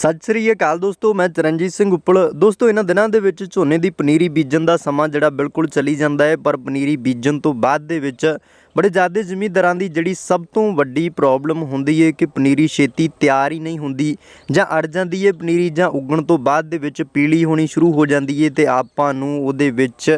ਸਤਿ ਸ੍ਰੀ ਅਕਾਲ ਦੋਸਤੋ, ਮੈਂ ਚਰਨਜੀਤ ਸਿੰਘ ਉੱਪਲ। ਦੋਸਤੋ, ਇਹਨਾਂ ਦਿਨਾਂ ਦੇ ਵਿੱਚ ਝੋਨੇ ਦੀ ਪਨੀਰੀ ਬੀਜਣ ਦਾ ਸਮਾਂ ਜਿਹੜਾ ਬਿਲਕੁਲ ਚਲੀ ਜਾਂਦਾ ਹੈ, ਪਰ ਪਨੀਰੀ ਬੀਜਣ ਤੋਂ ਬਾਅਦ ਦੇ ਵਿੱਚ ਬੜੇ ਜ਼ਿਆਦਾ ਜ਼ਿਮੀਂਦਾਰਾਂ ਦੀ ਜਿਹੜੀ ਸਭ ਤੋਂ ਵੱਡੀ ਪ੍ਰੋਬਲਮ ਹੁੰਦੀ ਹੈ ਕਿ ਪਨੀਰੀ ਛੇਤੀ ਤਿਆਰ ਹੀ ਨਹੀਂ ਹੁੰਦੀ ਜਾਂ ਅੜ ਜਾਂਦੀ ਹੈ ਪਨੀਰੀ ਜਾਂ ਉਗਣ ਤੋਂ ਬਾਅਦ ਦੇ ਵਿੱਚ ਪੀਲੀ ਹੋਣੀ ਸ਼ੁਰੂ ਹੋ ਜਾਂਦੀ ਹੈ ਤੇ ਆਪਾਂ ਨੂੰ ਉਹਦੇ ਵਿੱਚ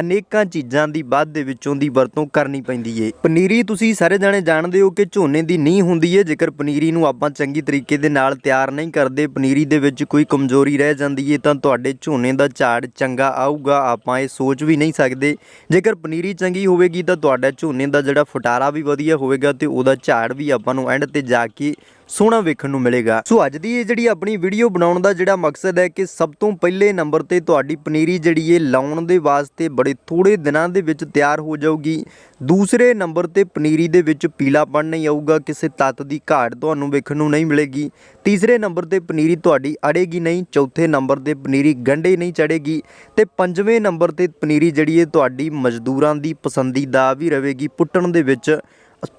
ਅਨੇਕਾਂ ਚੀਜ਼ਾਂ ਦੀ ਬਾਅਦ ਦੇ ਵਿੱਚੋਂ ਦੀ ਵਰਤੋਂ ਕਰਨੀ ਪੈਂਦੀ ਏ। ਪਨੀਰੀ ਤੁਸੀਂ ਸਾਰੇ ਜਾਣੇ ਜਾਣਦੇ ਹੋ ਕਿ ਝੋਨੇ ਦੀ ਨੀਂਹ ਹੁੰਦੀ ਏ, ਜੇਕਰ ਪਨੀਰੀ ਨੂੰ ਆਪਾਂ ਚੰਗੀ ਤਰੀਕੇ ਦੇ ਨਾਲ ਤਿਆਰ ਨਹੀਂ ਕਰਦੇ, ਪਨੀਰੀ ਦੇ ਵਿੱਚ ਕੋਈ ਕਮਜ਼ੋਰੀ ਰਹਿ ਜਾਂਦੀ ਏ, ਤਾਂ ਤੁਹਾਡੇ ਝੋਨੇ ਦਾ ਝਾੜ ਚੰਗਾ ਆਊਗਾ, ਆਪਾਂ ਇਹ ਸੋਚ ਵੀ ਨਹੀਂ ਸਕਦੇ। ਜੇਕਰ ਪਨੀਰੀ ਚੰਗੀ ਹੋਵੇਗੀ, ਤਾਂ ਤੁਹਾਡਾ ਝੋਨੇ ਦਾ ਜਿਹੜਾ ਫਟਾਰਾ ਵੀ ਵਧੀਆ ਹੋਵੇਗਾ ਤੇ ਉਹਦਾ ਝਾੜ ਵੀ ਆਪਾਂ ਨੂੰ ਐਂਡ ਤੇ ਜਾ ਕੇ ਸੋਹਣਾ ਵੇਖਣ ਨੂੰ ਮਿਲੇਗਾ। ਸੋ ਅੱਜ ਦੀ ਇਹ ਜਿਹੜੀ ਆਪਣੀ ਵੀਡੀਓ ਬਣਾਉਣ ਦਾ ਜਿਹੜਾ ਮਕਸਦ ਹੈ ਕਿ ਸਭ ਤੋਂ ਪਹਿਲੇ ਨੰਬਰ ਤੇ ਤੁਹਾਡੀ ਪਨੀਰੀ ਜਿਹੜੀ ਹੈ ਲਾਉਣ ਦੇ ਵਾਸਤੇ ਬੜੇ ਥੋੜੇ ਦਿਨਾਂ ਦੇ ਵਿੱਚ ਤਿਆਰ ਹੋ ਜਾਊਗੀ। ਦੂਸਰੇ ਨੰਬਰ ਤੇ ਪਨੀਰੀ ਦੇ ਵਿੱਚ ਪੀਲਾਪਣ ਨਹੀਂ ਆਊਗਾ, ਕਿਸੇ ਤੱਤ ਦੀ ਘਾਟ ਤੁਹਾਨੂੰ ਵੇਖਣ ਨੂੰ ਨਹੀਂ ਮਿਲੇਗੀ। ਤੀਸਰੇ ਨੰਬਰ ਤੇ ਪਨੀਰੀ ਤੁਹਾਡੀ ਅੜੇਗੀ ਨਹੀਂ, ਚੌਥੇ ਨੰਬਰ ਤੇ ਪਨੀਰੀ ਗੰਢੇ ਨਹੀਂ ਚੜੇਗੀ ਤੇ ਪੰਜਵੇਂ ਨੰਬਰ ਤੇ ਪਨੀਰੀ ਜਿਹੜੀ ਹੈ ਤੁਹਾਡੀ ਮਜ਼ਦੂਰਾਂ ਦੀ ਪਸੰਦੀਦਾ ਵੀ ਰਹੇਗੀ ਪੁੱਟਣ ਦੇ ਵਿੱਚ।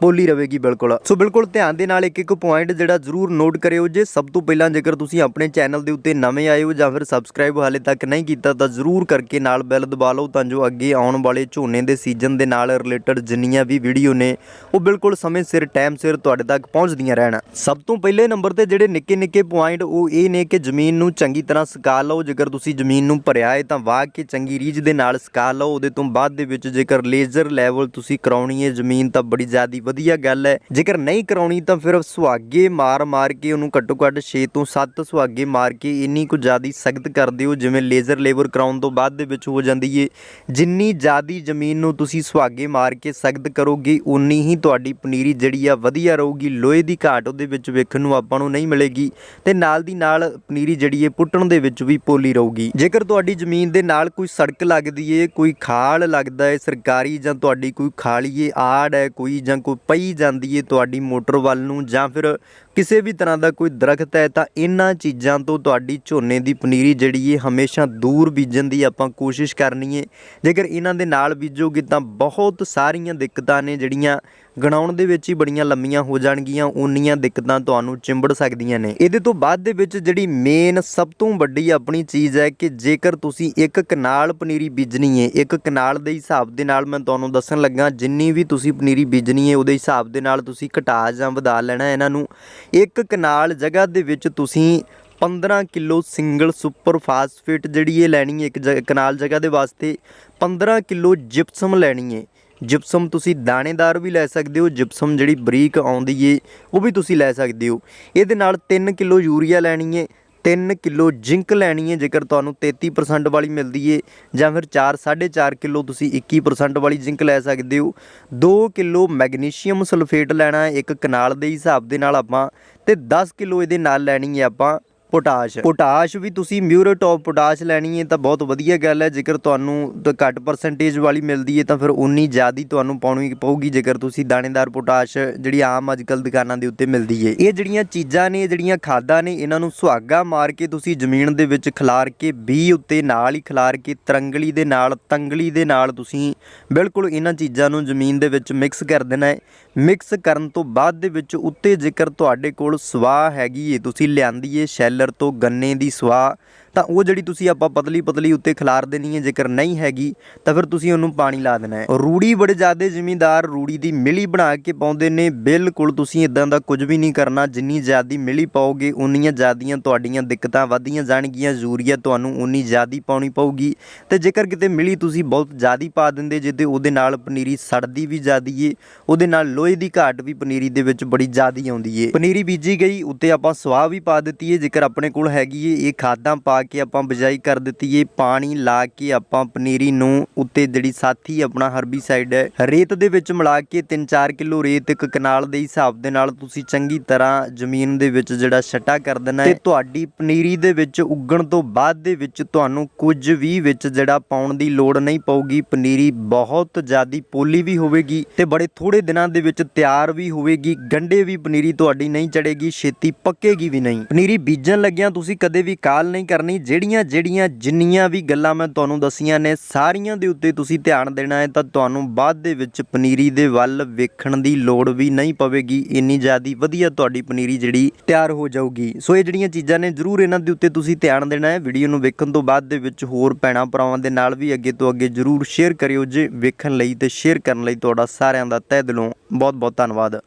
ਪੋਲੀ ਰਹੇਗੀ ਬਿਲਕੁਲ। ਸੋ ਬਿਲਕੁਲ ਧਿਆਨ ਦੇ ਨਾਲ ਇੱਕ ਇੱਕ ਪੁਆਇੰਟ ਜਿਹੜਾ ਜ਼ਰੂਰ ਨੋਟ ਕਰਿਓ ਜੇ ਸਭ ਤੋਂ ਪਹਿਲਾਂ ਜੇਕਰ ਤੁਸੀਂ ਆਪਣੇ ਚੈਨਲ ਦੇ ਉੱਤੇ ਨਵੇਂ ਆਏ ਹੋ ਜਾਂ ਫਿਰ ਸਬਸਕ੍ਰਾਈਬ ਹਾਲੇ ਤੱਕ ਨਹੀਂ ਕੀਤਾ ਤਾਂ ਜ਼ਰੂਰ ਕਰਕੇ ਨਾਲ ਬੈਲ ਦਬਾ ਲਓ ਤਾਂ ਜੋ ਅੱਗੇ ਆਉਣ ਵਾਲੇ ਝੋਨੇ ਦੇ ਸੀਜ਼ਨ ਦੇ ਨਾਲ ਰਿਲੇਟਡ ਜਿੰਨੀਆਂ ਵੀ ਵੀਡੀਓ ਨੇ, ਉਹ ਬਿਲਕੁਲ ਸਮੇਂ ਸਿਰ ਟਾਈਮ ਸਿਰ ਤੁਹਾਡੇ ਤੱਕ ਪਹੁੰਚਦੀਆਂ ਰਹਿਣ। ਸਭ ਤੋਂ ਪਹਿਲੇ ਨੰਬਰ ਤੇ ਜਿਹੜੇ ਨਿੱਕੇ ਨਿੱਕੇ ਪੁਆਇੰਟ ਉਹ ਇਹ ਨੇ ਕਿ ਜ਼ਮੀਨ ਨੂੰ ਚੰਗੀ ਤਰ੍ਹਾਂ ਸੁਕਾ ਲਓ। ਜੇਕਰ ਤੁਸੀਂ ਜ਼ਮੀਨ ਨੂੰ ਭਰਿਆ ਹੈ ਤਾਂ ਵਾਹ ਕੇ ਚੰਗੀ ਰੀਝ ਦੇ ਨਾਲ ਸੁਕਾ ਲਓ। ਉਹਦੇ ਤੋਂ ਬਾਅਦ ਦੇ ਵਿੱਚ ਜੇਕਰ ਲੇਜ਼ਰ ਲੈਵਲ ਤੁਸੀਂ ਕਰਾਉਣੀ ਹੈ ਜ਼ਮੀਨ ਤਾਂ ਬੜੀ ਜ਼ਿਆਦਾ ਦੀ ਵਧੀਆ ਗੱਲ ਹੈ। ਜੇਕਰ ਨਹੀਂ ਕਰਾਉਣੀ ਤਾਂ ਫਿਰ ਸੁਹਾਗੇ ਮਾਰ ਮਾਰ ਕੇ ਉਹਨੂੰ ਘੱਟੋ ਘੱਟ 6 ਤੋਂ 7 ਸੁਹਾਗੇ ਮਾਰ ਕੇ ਇੰਨੀ ਕੁ ਜ਼ਿਆਦੀ ਸਖਤ ਕਰ ਦਿਓ, ਜਿਵੇਂ ਲੇਜ਼ਰ ਲੇਬਰ ਕਰਾਉਣ ਤੋਂ ਬਾਅਦ ਦੇ ਵਿੱਚ ਹੋ ਜਾਂਦੀ ਏ। ਜਿੰਨੀ ਜ਼ਿਆਦੀ ਜ਼ਮੀਨ ਨੂੰ ਤੁਸੀਂ ਸੁਹਾਗੇ ਮਾਰ ਕੇ ਸਖਤ ਕਰੋਗੇ ਉਨੀ ਹੀ ਤੁਹਾਡੀ ਪਨੀਰੀ ਜਿਹੜੀ ਆ ਵਧੀਆ ਰਹੂਗੀ। ਲੋਹੇ ਦੀ ਘਾਟ ਉਹਦੇ ਵਿੱਚ ਵੇਖਣ ਨੂੰ ਆਪਾਂ ਨੂੰ ਨਹੀਂ ਮਿਲੇਗੀ ਤੇ ਨਾਲ ਦੀ ਨਾਲ ਪਨੀਰੀ ਜਿਹੜੀ ਏ, ਪੁੱਟਣ ਦੇ ਵਿੱਚ ਵੀ ਪੋਲੀ ਰਹੂਗੀ। ਜੇਕਰ ਤੁਹਾਡੀ ਜ਼ਮੀਨ ਦੇ ਨਾਲ ਕੋਈ ਸੜਕ ਲੱਗਦੀ ਏ, ਕੋਈ ਖਾਲ ਲੱਗਦਾ ਏ ਸਰਕਾਰੀ ਜਾਂ ਤੁਹਾਡੀ ਕੋਈ ਖਾਲੀਏ ਆੜ ਹੈ ਕੋਈ ਜਾਂ ਕੋਈ ਪਈ ਜਾਂਦੀ ਏ ਤੁਹਾਡੀ ਮੋਟਰ ਵੱਲ ਨੂੰ ਜਾਂ ਫਿਰ ਕਿਸੇ ਵੀ ਤਰ੍ਹਾਂ ਦਾ ਕੋਈ ਦਰਖਤ ਹੈ ਤਾਂ ਇਹਨਾਂ ਚੀਜ਼ਾਂ ਤੋਂ ਤੁਹਾਡੀ ਝੋਨੇ ਦੀ ਪਨੀਰੀ ਜਿਹੜੀ ਏ ਹਮੇਸ਼ਾ ਦੂਰ ਬੀਜਣ ਦੀ ਆਪਾਂ ਕੋਸ਼ਿਸ਼ ਕਰਨੀ ਏ। ਜੇਕਰ ਇਹਨਾਂ ਦੇ ਨਾਲ ਬੀਜੋਗੇ ਤਾਂ ਬਹੁਤ ਸਾਰੀਆਂ ਦਿੱਕਤਾਂ ਨੇ ਜਿਹੜੀਆਂ ਗਣਾਉਣ ਦੇ ਵਿੱਚ ਹੀ ਬੜੀਆਂ ਲੰਮੀਆਂ ਹੋ ਜਾਣਗੀਆਂ ਉਨੀਆਂ ਦਿੱਕਤਾਂ ਤੁਹਾਨੂੰ ਚਿੰਬੜ ਸਕਦੀਆਂ ਨੇ। ਇਹਦੇ ਤੋਂ ਬਾਅਦ ਦੇ ਵਿੱਚ ਜਿਹੜੀ ਮੇਨ ਸਭ ਤੋਂ ਵੱਡੀ ਆਪਣੀ ਚੀਜ਼ ਹੈ ਕਿ ਜੇਕਰ ਤੁਸੀਂ ਇੱਕ ਕਨਾਲ ਪਨੀਰੀ ਬੀਜਣੀ ਹੈ ਇੱਕ ਕਨਾਲ ਦੇ ਹਿਸਾਬ ਦੇ ਨਾਲ ਮੈਂ ਤੁਹਾਨੂੰ ਦੱਸਣ ਲੱਗਾ, ਜਿੰਨੀ ਵੀ ਤੁਸੀਂ ਪਨੀਰੀ ਬੀਜਣੀ ਹੈ ਉਹਦੇ ਹਿਸਾਬ ਦੇ ਨਾਲ ਤੁਸੀਂ ਘਟਾ ਜਾਂ ਵਧਾ ਲੈਣਾ ਇਹਨਾਂ ਨੂੰ। ਇੱਕ ਕਨਾਲ ਜਗ੍ਹਾ ਦੇ ਵਿੱਚ ਤੁਸੀਂ 15 ਕਿਲੋ ਸਿੰਗਲ ਸੁਪਰ ਫਾਸਫੇਟ ਜਿਹੜੀ ਇਹ ਲੈਣੀ ਹੈ ਇੱਕ ਜ- ਕਨਾਲ ਜਗ੍ਹਾ ਦੇ ਵਾਸਤੇ 15 ਕਿਲੋ ਜਿਪਸਮ ਲੈਣੀ ਹੈ ਜਿਪਸਮ ਤੁਸੀਂ ਦਾਣੇਦਾਰ ਵੀ ਲੈ ਸਕਦੇ ਹੋ, ਜਿਪਸਮ ਜਿਹੜੀ ਬਰੀਕ ਆਉਂਦੀ ਏ, ਉਹ ਵੀ ਤੁਸੀਂ ਲੈ ਸਕਦੇ ਹੋ। ਇਹਦੇ ਨਾਲ 3 ਕਿਲੋ ਯੂਰੀਆ ਲੈਣੀ ਏ 3 ਕਿਲੋ ਜ਼ਿੰਕ ਲੈਣੀ ਹੈ ਜੇਕਰ ਤੁਹਾਨੂੰ 33% ਵਾਲੀ ਮਿਲਦੀ ਏ, ਜਾਂ ਫਿਰ 4 4.5 ਕਿਲੋ ਤੁਸੀਂ 21% ਵਾਲੀ ਜ਼ਿੰਕ ਲੈ ਸਕਦੇ ਹੋ। 2 ਕਿਲੋ ਮੈਗਨੀਸ਼ੀਅਮ ਸਲਫੇਟ ਲੈਣਾ ਹੈ ਇੱਕ ਕਨਾਲ ਦੇ ਹਿਸਾਬ ਦੇ ਨਾਲ ਆਪਾਂ, ਤੇ 10 ਕਿਲੋ ਇਹਦੇ ਨਾਲ ਲੈਣੀ ਹੈ ਆਪਾਂ। ਪੋਟਾਸ਼। ਪੋਟਾਸ਼ ਵੀ ਤੁਸੀਂ ਮਿਊਰੇਟ ਆਫ ਪੋਟਾਸ਼ ਲੈਣੀ ਹੈ ਤਾਂ ਬਹੁਤ ਵਧੀਆ ਗੱਲ ਹੈ। ਜੇਕਰ ਤੁਹਾਨੂੰ ਘੱਟ ਪਰਸੈਂਟੇਜ ਵਾਲੀ ਮਿਲਦੀ ਹੈ ਤਾਂ ਫਿਰ ਉਨੀ ਜ਼ਿਆਦੀ ਤੁਹਾਨੂੰ ਪਾਉਣੀ ਪਊਗੀ। ਜੇਕਰ ਤੁਸੀਂ ਦਾਣੇਦਾਰ ਪੋਟਾਸ਼ ਜਿਹੜੀ ਆਮ ਅੱਜਕੱਲ ਦੁਕਾਨਾਂ ਦੇ ਉੱਤੇ ਮਿਲਦੀ ਹੈ। ਇਹ ਜਿਹੜੀਆਂ ਚੀਜ਼ਾਂ ਨੇ ਜਿਹੜੀਆਂ ਖਾਦਾਂ ਨੇ, ਇਹਨਾਂ ਨੂੰ ਸੁਹਾਗਾ ਮਾਰ ਕੇ ਤੁਸੀਂ ਜ਼ਮੀਨ ਦੇ ਵਿੱਚ ਖਿਲਾਰ ਕੇ ਬੀ ਉੱਤੇ ਨਾਲ ਹੀ ਖਿਲਾਰ ਕੇ ਤਰੰਗਲੀ ਦੇ ਨਾਲ, ਤੰਗਲੀ ਦੇ ਨਾਲ ਤੁਸੀਂ ਬਿਲਕੁਲ ਇਹਨਾਂ ਚੀਜ਼ਾਂ ਨੂੰ ਜ਼ਮੀਨ ਦੇ ਵਿੱਚ ਮਿਕਸ ਕਰ ਦੇਣਾ ਹੈ। ਮਿਕਸ ਕਰਨ ਤੋਂ ਬਾਅਦ ਦੇ ਵਿੱਚ ਉੱਤੇ ਜੇਕਰ ਤੁਹਾਡੇ ਕੋਲ ਸਵਾਹ ਹੈਗੀ ਏ, ਤੁਸੀਂ ਲਿਆਂਦੀ ਏ ਸ਼ੈਲਰ ਤੋਂ ਗੰਨੇ ਦੀ ਸਵਾਹ, ਤਾਂ ਉਹ ਜਿਹੜੀ ਤੁਸੀਂ ਆਪਾਂ ਪਤਲੀ ਪਤਲੀ ਉੱਤੇ ਖਿਲਾਰ ਦੇਣੀ ਹੈ ਜੇਕਰ ਨਹੀਂ ਹੈਗੀ, ਤਾਂ ਫਿਰ ਤੁਸੀਂ ਉਹਨੂੰ ਪਾਣੀ ਲਾ ਦੇਣਾ ਹੈ ਰੂੜੀ ਬੜੇ ਜ਼ਿਆਦੇ ਜ਼ਿਮੀਂਦਾਰ ਰੂੜੀ ਦੀ ਮਿਲੀ ਬਣਾ ਕੇ ਪਾਉਂਦੇ ਨੇ, ਬਿਲਕੁਲ ਤੁਸੀਂ ਇਦਾਂ ਦਾ ਕੁਝ ਵੀ ਨਹੀਂ ਕਰਨਾ, ਜਿੰਨੀ ਜ਼ਿਆਦੀ ਮਿਲੀ ਪਾਓਗੇ, ਉਨੀਆਂ ਜ਼ਿਆਦੀਆਂ ਤੁਹਾਡੀਆਂ ਦਿੱਕਤਾਂ ਵਧਦੀਆਂ ਜਾਣਗੀਆਂ, ਯੂਰੀਆ ਤੁਹਾਨੂੰ ਉਨੀ ਜ਼ਿਆਦੀ ਪਾਉਣੀ ਪਊਗੀ। ਤੇ ਜੇਕਰ ਕਿਤੇ ਮਿਲੀ ਤੁਸੀਂ ਬਹੁਤ ਜ਼ਿਆਦੀ ਪਾ ਦਿੰਦੇ ਜਿੱਦੇ ਉਹਦੇ ਨਾਲ ਪਨੀਰੀ ਸੜਦੀ ਵੀ ਜ਼ਿਆਦੀ ਏ, ਉਹਦੇ ਨਾਲ ਲੋਹੇ ਦੀ ਘਾਟ ਵੀ ਪਨੀਰੀ ਦੇ ਵਿੱਚ ਬੜੀ ਜ਼ਿਆਦੀ ਆਉਂਦੀ ਏ। ਪਨੀਰੀ ਬੀਜੀ ਗਈ ਉੱਤੇ ਆਪਾਂ ਸਵਾਹ ਵੀ ਪਾ ਦਿੱਤੀ ਏ ਜੇਕਰ ਆਪਣੇ ਕੋਲ ਹੈਗੀ ਏ ਇਹ ਖਾਦਾਂ ਪਾ ਕੇ ਆਪਾਂ ਬਿਜਾਈ ਕਰ ਦਿੱਤੀ ਏ। ਪਾਣੀ ਲਾ ਕੇ ਆਪਾਂ ਪਨੀਰੀ ਨੂੰ ਉੱਤੇ ਜਿਹੜੀ ਸਾਥੀ ਆਪਣਾ ਹਰਬੀਸਾਈਡ ਹੈ ਰੇਤ ਦੇ ਵਿੱਚ ਮਿਲਾ ਕੇ 3-4 ਕਿਲੋ ਰੇਤ ਇੱਕ ਕਨਾਲ ਦੇ ਹਿਸਾਬ ਦੇ ਨਾਲ ਤੁਸੀਂ ਚੰਗੀ ਤਰ੍ਹਾਂ ਜ਼ਮੀਨ ਦੇ ਵਿੱਚ ਜਿਹੜਾ ਛਟਾ ਕਰ ਦੇਣਾ ਤੇ ਤੁਹਾਡੀ ਪਨੀਰੀ ਦੇ ਵਿੱਚ ਉੱਗਣ ਤੋਂ ਬਾਅਦ ਦੇ ਵਿੱਚ ਤੁਹਾਨੂੰ ਕੁਝ ਵੀ ਵਿੱਚ ਜਿਹੜਾ ਪਾਉਣ ਦੀ ਲੋੜ ਨਹੀਂ ਪਊਗੀ। ਪਨੀਰੀ ਬਹੁਤ ਜ਼ਿਆਦੀ ਪੋਲੀ ਵੀ ਹੋਵੇਗੀ ਤੇ ਬੜੇ ਥੋੜੇ ਦਿਨਾਂ ਦੇ ਵਿੱਚ ਵਿੱਚ ਤਿਆਰ ਵੀ ਹੋਵੇਗੀ, ਗੰਡੇ ਵੀ, ਪਨੀਰੀ ਤੁਹਾਡੀ ਨਹੀਂ ਚੜੇਗੀ ਛੇਤੀ ਪੱਕੇਗੀ ਵੀ ਨਹੀਂ। ਪਨੀਰੀ ਬੀਜਣ ਲੱਗਿਆਂ ਤੁਸੀਂ ਕਦੇ ਵੀ ਕਾਲ ਨਹੀਂ ਕਰਨੀ, ਜਿਹੜੀਆਂ ਜਿਹੜੀਆਂ, ਜਿੰਨੀਆਂ ਵੀ ਗੱਲਾਂ ਮੈਂ ਤੁਹਾਨੂੰ ਦੱਸੀਆਂ ਨੇ, ਸਾਰੀਆਂ ਦੇ ਉੱਤੇ ਤੁਸੀਂ ਧਿਆਨ ਦੇਣਾ ਹੈ, ਤਾਂ ਤੁਹਾਨੂੰ ਬਾਅਦ ਦੇ ਵਿੱਚ ਪਨੀਰੀ ਦੇ ਵੱਲ ਵੇਖਣ ਦੀ ਲੋੜ ਵੀ ਨਹੀਂ ਪਵੇਗੀ। ਇੰਨੀ ਜ਼ਿਆਦੀ ਵਧੀਆ ਤੁਹਾਡੀ ਪਨੀਰੀ ਜਿਹੜੀ ਤਿਆਰ ਹੋ ਜਾਊਗੀ। ਸੋ ਇਹ ਜਿਹੜੀਆਂ ਚੀਜ਼ਾਂ ਨੇ, ਜ਼ਰੂਰ ਇਹਨਾਂ ਦੇ ਉੱਤੇ ਤੁਸੀਂ ਧਿਆਨ ਦੇਣਾ ਹੈ। ਵੀਡੀਓ ਨੂੰ ਵੇਖਣ ਤੋਂ ਬਾਅਦ ਦੇ ਵਿੱਚ ਹੋਰ ਭੈਣਾਂ ਭਰਾਵਾਂ ਦੇ ਨਾਲ ਵੀ ਅੱਗੇ ਤੋਂ ਅੱਗੇ ਜ਼ਰੂਰ ਸ਼ੇਅਰ ਕਰਿਓ ਜੇ ਵੇਖਣ ਲਈ ਤੇ ਸ਼ੇਅਰ ਕਰਨ ਲਈ ਤੁਹਾਡਾ ਸਾਰਿਆਂ ਦਾ ਤਹਿ ਦਿਲੋਂ ਬਹੁਤ ਬਹੁਤ ਧੰਨਵਾਦ।